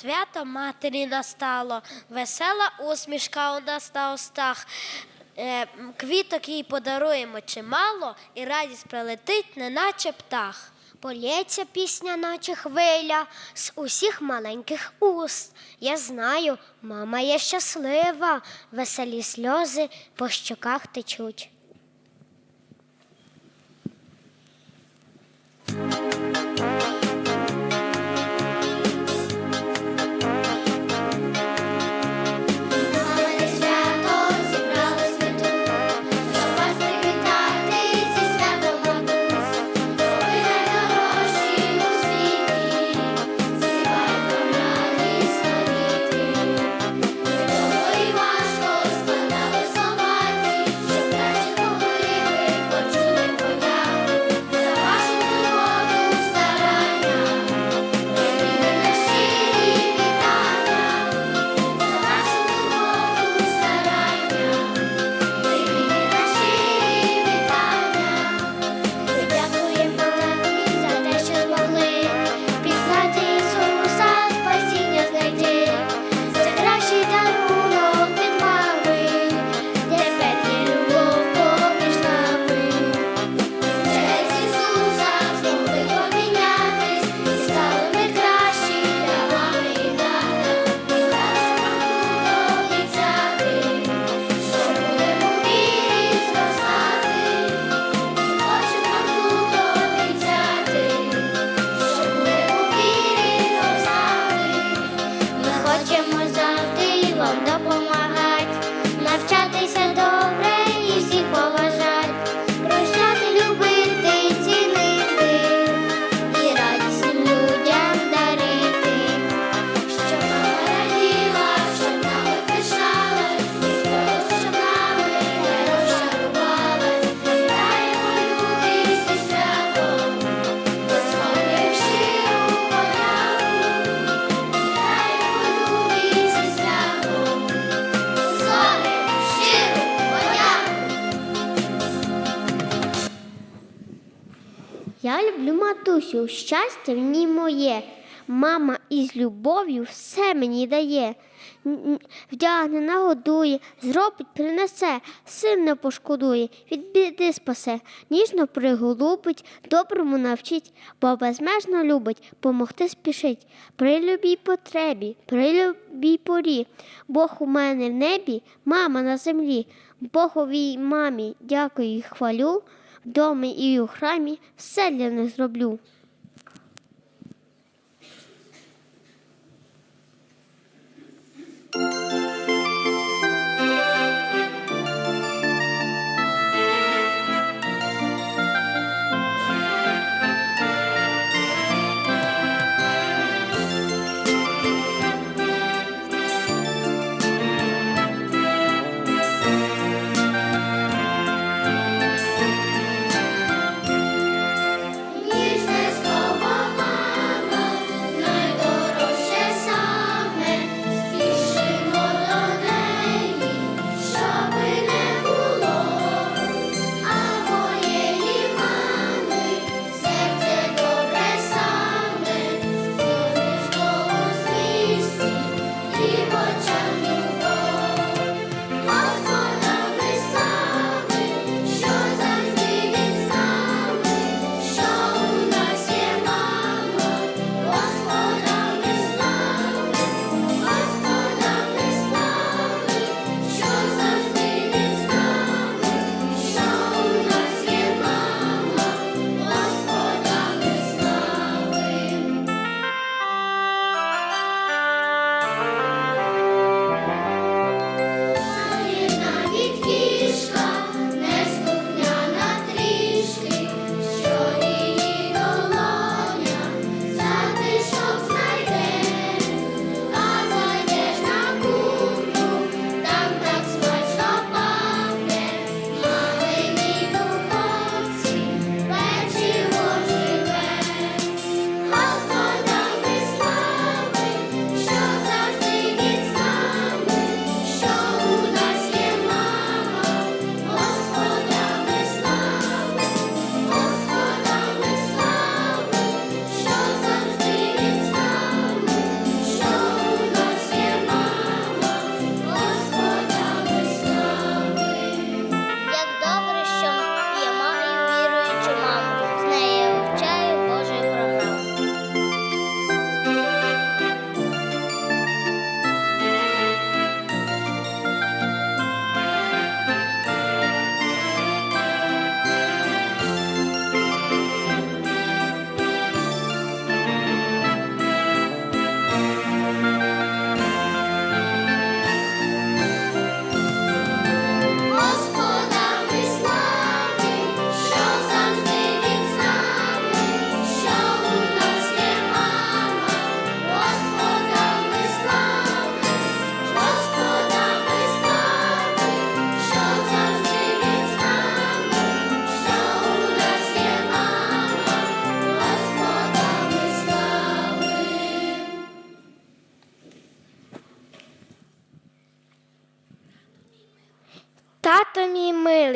Свято матері настало, весела усмішка у нас на устах. Е, квіток їй подаруємо чимало, і радість прилетить, неначе птах. Полється пісня, наче хвиля, з усіх маленьких уст. Я знаю, мама є щаслива, веселі сльози по щоках течуть. Мама із любов'ю все мені дає. Вдягне, нагодує, зробить, принесе, син не пошкодує, від біди спасе, ніжно приголубить, доброму навчить, бо безмежно любить, помогти спішить. При любій потребі, при любій порі. Бог у мене в небі, мама на землі. Боговій мамі дякую і хвалю. В домі і у храмі все для них зроблю.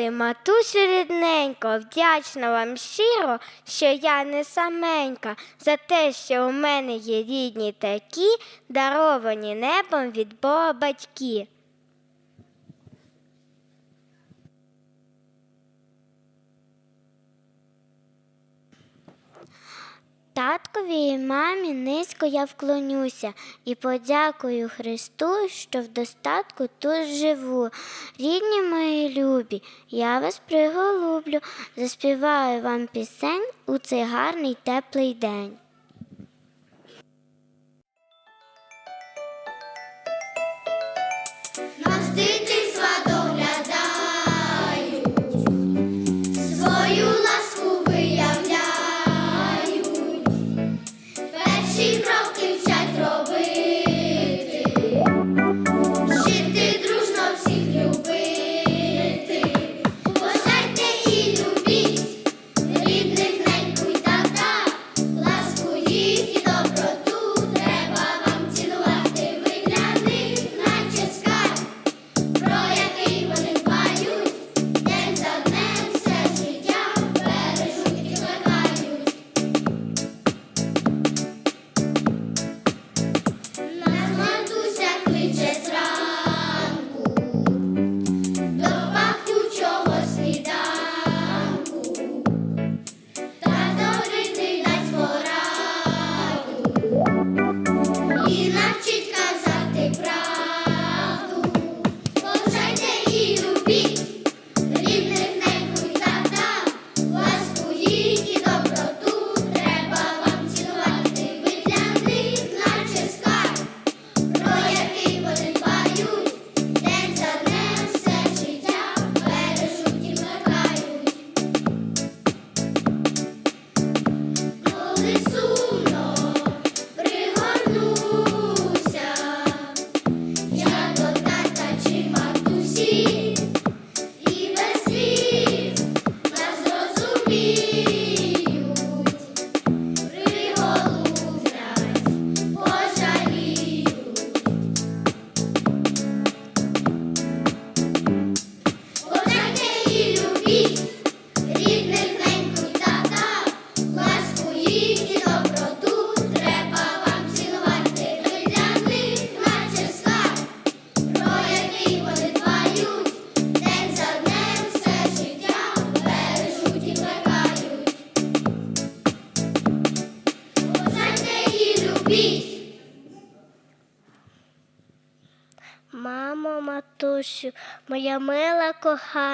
мій матусю рідненько, вдячна вам щиро, що я не саменька, за те, що у мене є рідні такі, даровані небом від Бога батьки. Таткові і мамі низько я вклонюся і подякую Христу, що в достатку тут живу. Рідні мої любі, я вас приголублю, заспіваю вам пісень у цей гарний теплий день.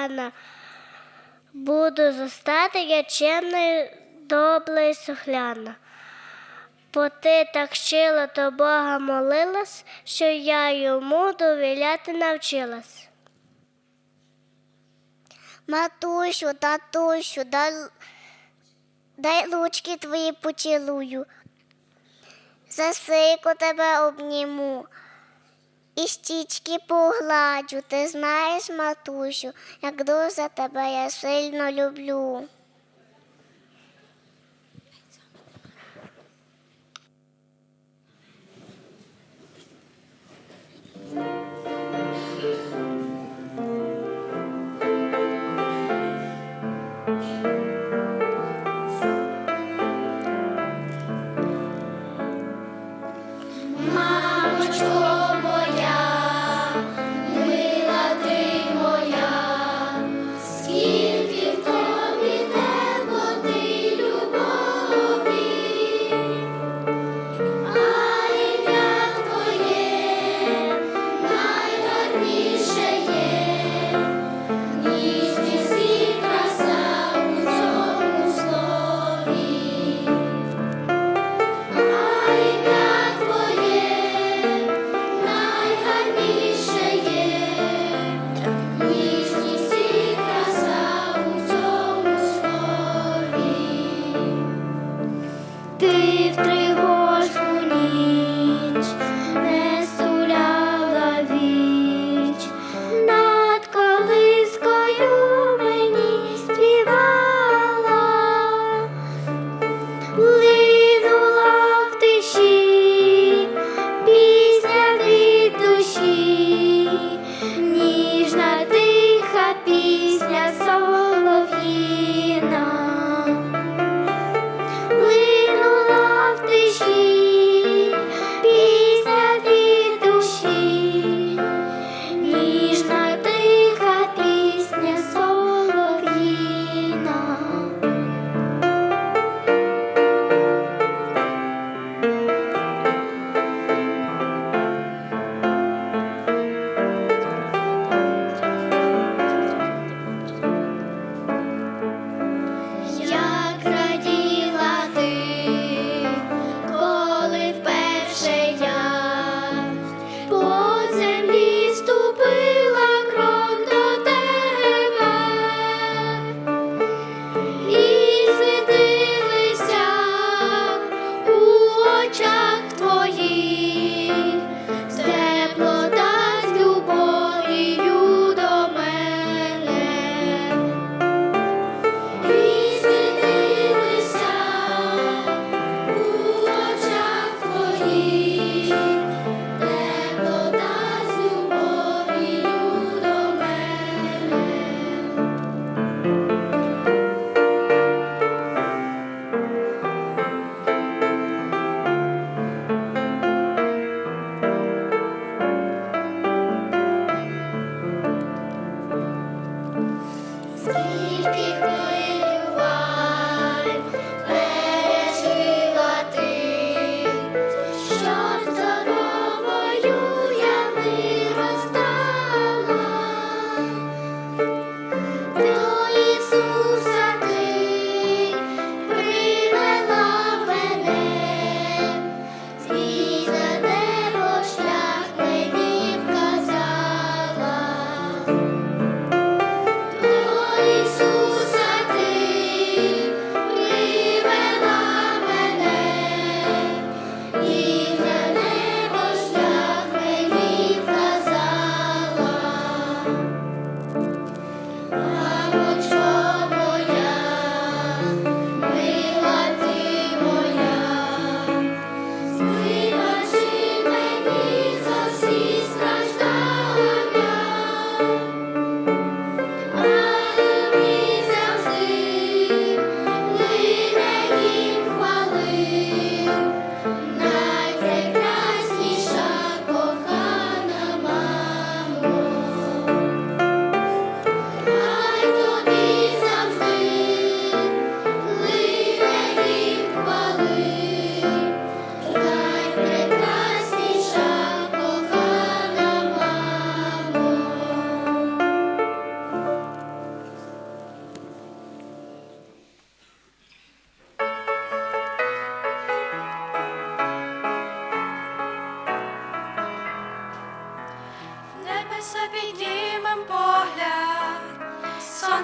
Кохана, буду зостати я чемною, добла сухляна. Бо ти так щиро до Бога молилась, що я йому довіряти навчилась. Матусю, татусю, дай, дай ручки твої поцілую, за сику тебе обніму. І щічки погладжу, ти знаєш, матусю, як дуже тебе я сильно люблю.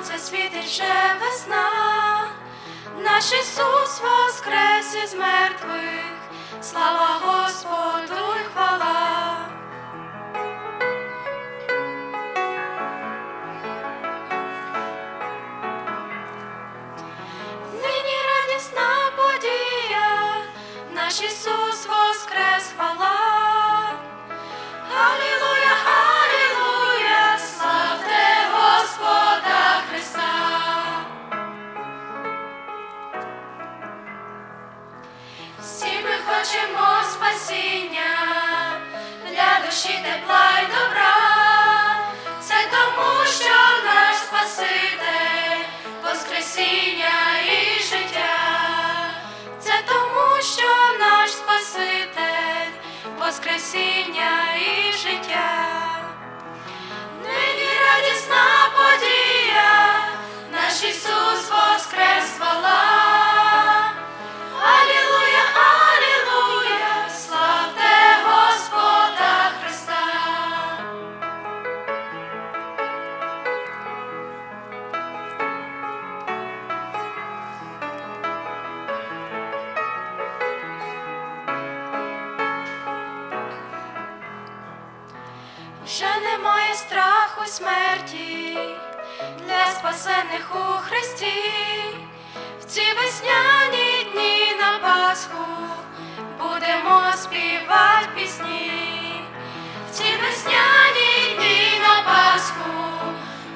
сонце світить вже весна, наш Ісус воскрес із мертвих, слава Господу і хвала. Нині радісна подія, наш Ісус Хрещених у Христі, в ці весняні дні на Пасху будемо співати пісні, в ці весняні дні на Пасху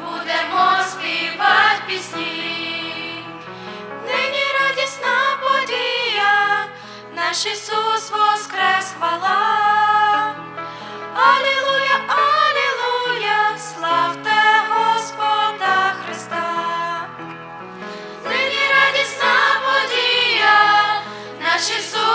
будемо співати пісні, нині радісна подія, наш Ісус воскрес хвала. Алілуя! Jesus.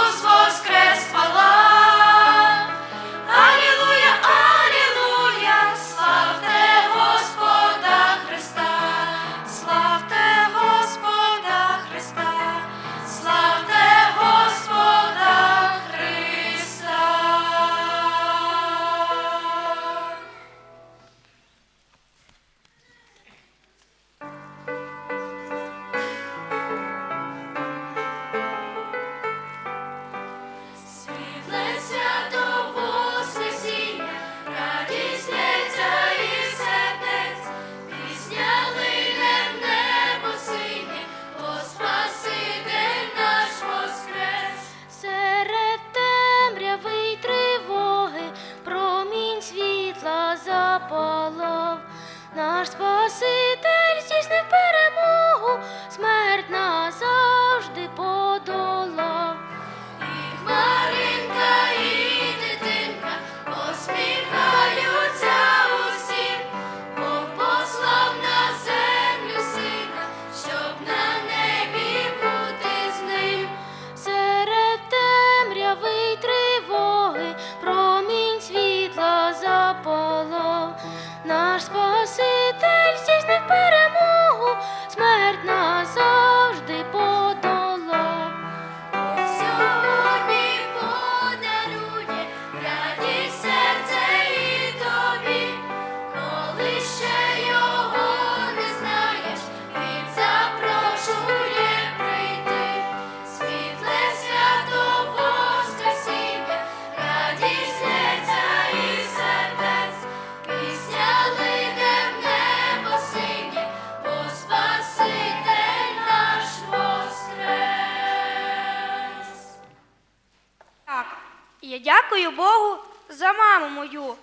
Я дякую Богу за маму мою.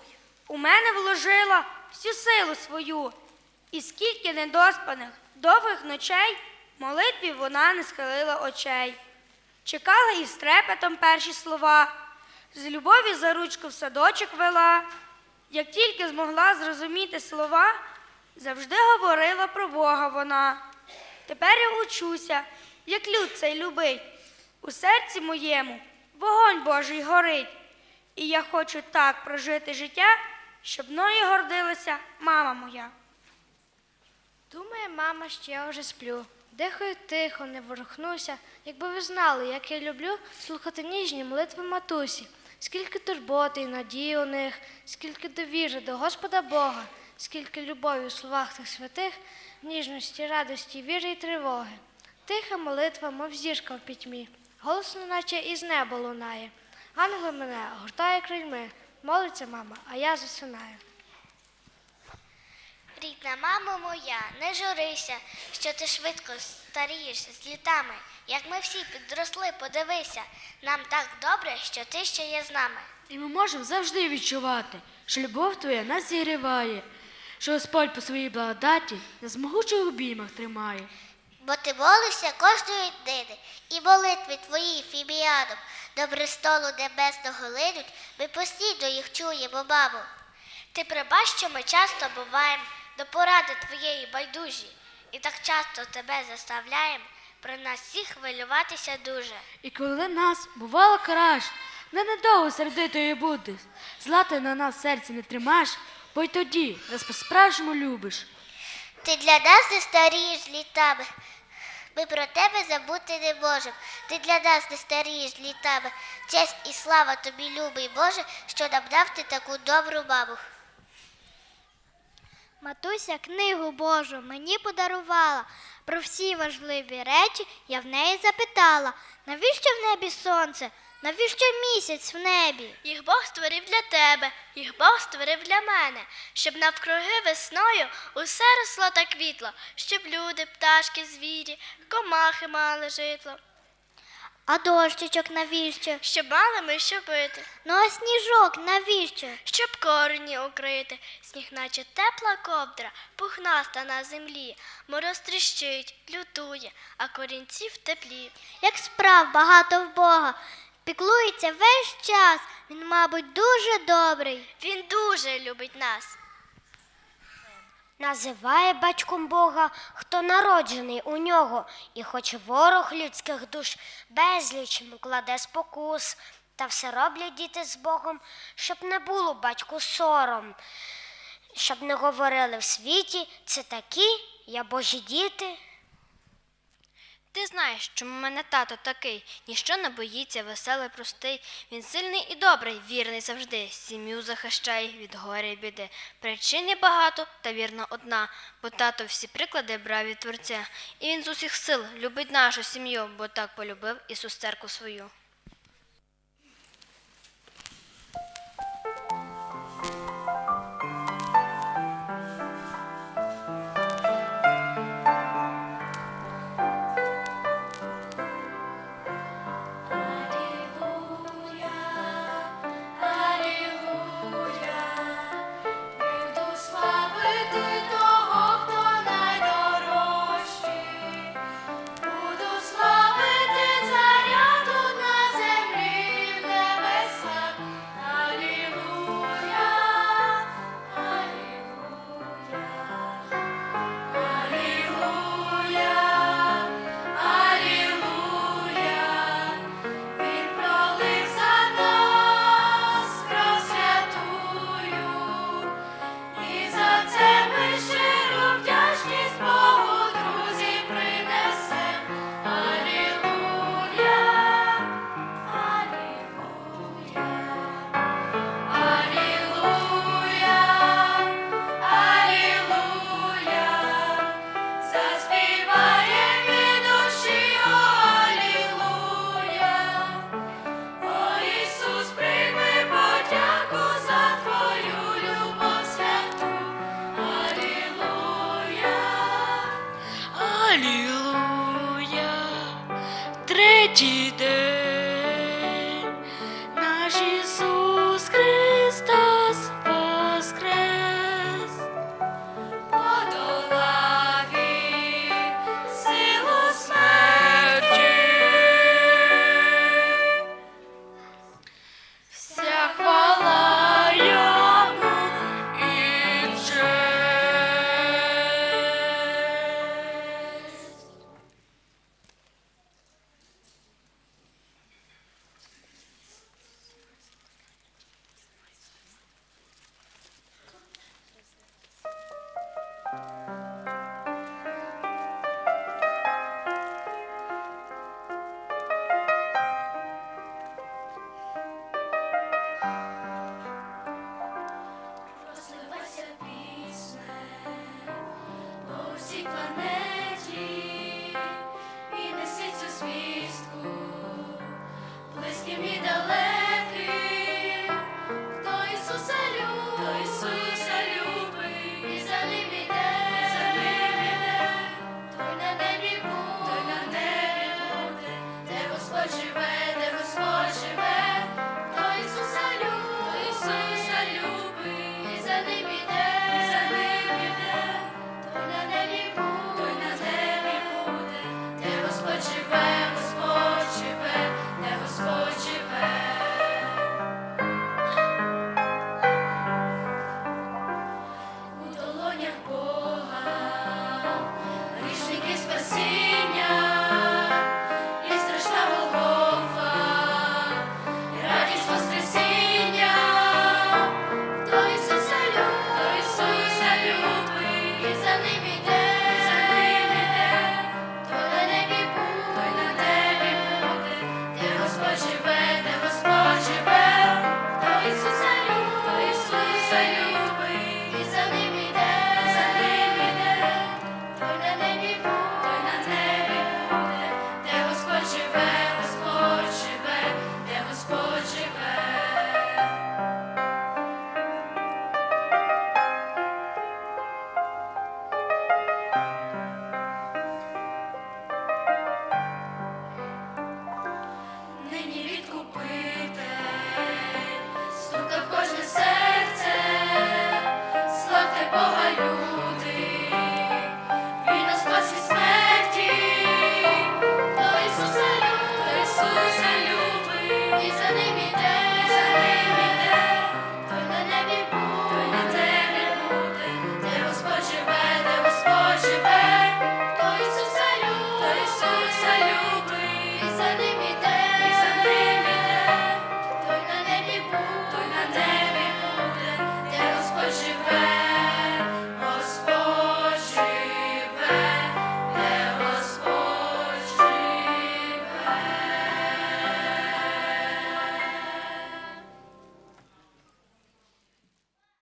У мене вложила всю силу свою. І скільки недоспаних, довгих ночей молитві вона не схилила очей. Чекала із трепетом перші слова, з любові за ручку в садочок вела. Як тільки змогла зрозуміти слова, завжди говорила про Бога вона. Тепер я учуся, як люд цей любить. У серці моєму вогонь Божий горить. І я хочу так прожити життя, щоб мною гордилася мама моя. Думає мама, що я вже сплю. Дихаю тихо, не ворухнуся. Якби ви знали, як я люблю слухати ніжні молитви матусі, скільки турботи і надії у них, скільки довіри до Господа Бога, скільки любові у словах тих святих, ніжності, радості, віри і тривоги. Тиха молитва, мов зірка в пітьмі, голосно, наче із неба лунає. Ангел мене гуртає крильми, молиться мама, а я засинаю. Рідна мамо моя, не журися, що ти швидко старієш з літами. Як ми всі підросли, подивися. Нам так добре, що ти ще є з нами. І ми можемо завжди відчувати, що любов твоя нас зігріває, що Господь по своїй благодаті нас в могучих обіймах тримає. Бо ти молився кожної днини, і молитви твої фіміадом до престолу небесного линуть, ми постійно їх чуємо, мамо. Ти прибач, що ми часто буваємо до поради твоєї байдужі, і так часто тебе заставляємо про нас всіх хвилюватися дуже. І коли нас бувало караш, не недовго сердитою будеш, зла ти на нас в серці не тримаш, бо й тоді нас по-справжньому любиш. Ти для нас не старієш літами. Ми про тебе забути не можемо. Ти для нас не старієш літами. Честь і слава тобі, любий Боже, що нам дав ти таку добру маму. Матуся книгу Божу мені подарувала. Про всі важливі речі я в неї запитала, навіщо в небі сонце, навіщо місяць в небі? Їх Бог створив для тебе, їх Бог створив для мене, щоб навкруги весною усе росло та квітло, щоб люди, пташки, звірі, комахи мали житло, А дощечок навіщо? щоб мали ми що пити, Ну а сніжок навіщо? щоб корені укрити, сніг, наче тепла ковдра, пухнаста на землі, мороз тріщить, лютує, а корінці в теплі. Як справ багато в Бога. Піклується весь час. Він, мабуть, дуже добрий. Він дуже любить нас. Називає батьком Бога, хто народжений у нього, і хоч ворог людських душ безліч йому кладе спокус, та все роблять діти з Богом, щоб не було батьку сором, щоб не говорили в світі, це такі, я Божі діти. Ти знаєш, чому мене тато такий, ніщо не боїться, веселий, простий. Він сильний і добрий, вірний завжди. Сім'ю захищає від горя й біди. Причини багато, та вірна одна, бо тато всі приклади брав від творця. І він з усіх сил любить нашу сім'ю, бо так полюбив Ісус церкву свою. idées. Keep a.